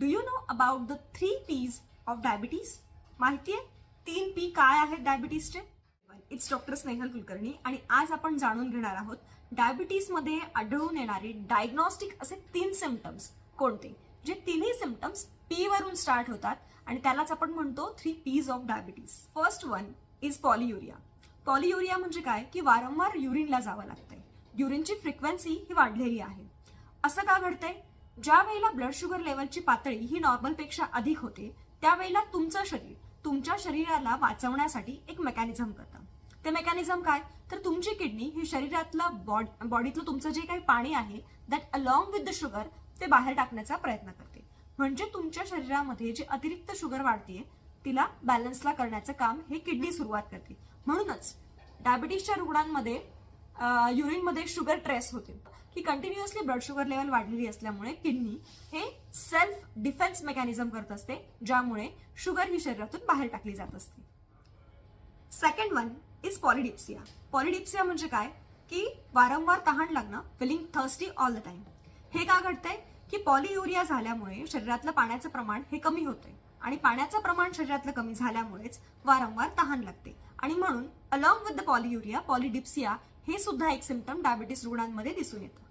Do you know about the three Ps of diabetes माहिती आहे? तीन पी काय आहेत डायबिटीजचे इट्स डॉक्टर स्नेहल कुलकर्णी आणि आज आपण जाणून घेणार आहोत डायबिटीजमध्ये आढळून येणारे डायग्नॉस्टिक असे तीन सिमटम्स कोणते? जे तिन्ही सिमटम्स पी वरून स्टार्ट होतात आणि त्यालाच आपण म्हणतो three Ps of diabetes first one is polyuria polyuria म्हणजे काय? की वारंवार युरिनला जावं लागतंय. युरिनची फ्रिक्वेन्सी ही वाढलेली आहे. असं का घडतंय? ज्या वेळेला ब्लड शुगर लेवलची पातळी ही नॉर्मलपेक्षा अधिक होते त्यावेळेला तुमचं शरीर तुमच्या शरीराला वाचवण्यासाठी एक मेकॅनिझम करतं. ते मेकॅनिझम काय? तर तुमची किडनी ही शरीरातलं बॉडी बॉडीतलं तुमचं जे काही पाणी आहे that along with the sugar ते बाहेर टाकण्याचा प्रयत्न करते. म्हणजे तुमच्या शरीरामध्ये जे अतिरिक्त शुगर वाढतीये तिला बॅलन्सला करण्याचं काम हे किडनी सुरुवात करते. म्हणूनच डायबिटीसच्या रुग्णांमध्ये युरिनमध्ये शुगर ट्रेस होते. की कंटिन्युअसली ब्लड शुगर लेवल वाढलेली असल्यामुळे किडनी हे सेल्फ डिफेन्स मेकॅनिझम करत असते ज्यामुळे शुगर ही शरीरातून बाहेर टाकली जात असते. Second one is polydipsia polydipsia म्हणजे काय? की वारंवार तहान लागणं feeling thirsty all the time हे का घडतंय? की पॉलियुरिया झाल्यामुळे शरीरातलं पाण्याचं प्रमाण हे कमी होतंय. आणि पाण्याचं प्रमाण शरीरातलं कमी झाल्यामुळेच वारंवार तहान लागते. आणि म्हणून along with the polyuria polydipsia हे सुद्धा एक सिम्पटम डायबिटीस रुग्णांमध्ये दिसून येतं.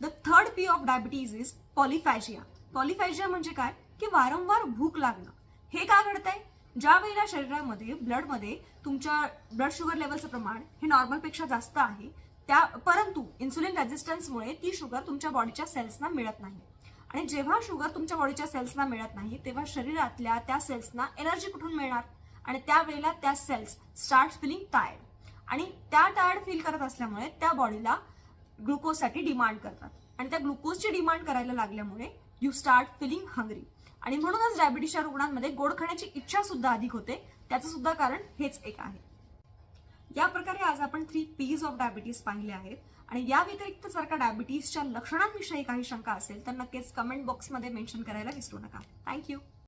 The third P of diabetes is polyphagia polyphagia म्हणजे काय? की वारंवार भूक लागणं. हे का घडतंय? ज्या वेळेला शरीरामध्ये ब्लडमध्ये तुमच्या ब्लड शुगर लेवलचं प्रमाण हे नॉर्मलपेक्षा जास्त आहे त्या परंतु इन्सुलिन रेझिस्टन्समुळे ती शुगर तुमच्या बॉडीच्या सेल्सना मिळत नाही. आणि जेव्हा शुगर तुमच्या बॉडीच्या सेल्सना मिळत नाही तेव्हा शरीरातल्या त्या सेल्सना एनर्जी कुठून मिळणार? आणि त्यावेळेला त्या सेल्स स्टार्ट फिलिंग टायर्ड आणि त्या टायर्ड फील करत असल्यामुळे त्या बॉडीला ग्लुकोजसाठी डिमांड करतात. आणि त्या ग्लुकोजची डिमांड करायला लागल्यामुळे यू स्टार्ट फिलिंग हंग्री आणि म्हणूनच डायबिटीसच्या रुग्णांमध्ये गोड खाण्याची इच्छा सुद्धा अधिक होते. त्याचं सुद्धा कारण हेच एक आहे. या प्रकारे आज आपण थ्री पीज ऑफ डायबिटीस पाहिले आहेत. आणि या व्यतिरिक्त जर का डायबिटीसच्या लक्षणांविषयी काही शंका असेल तर नक्कीच कमेंट बॉक्समध्ये मेन्शन करायला विसरू नका. थँक्यू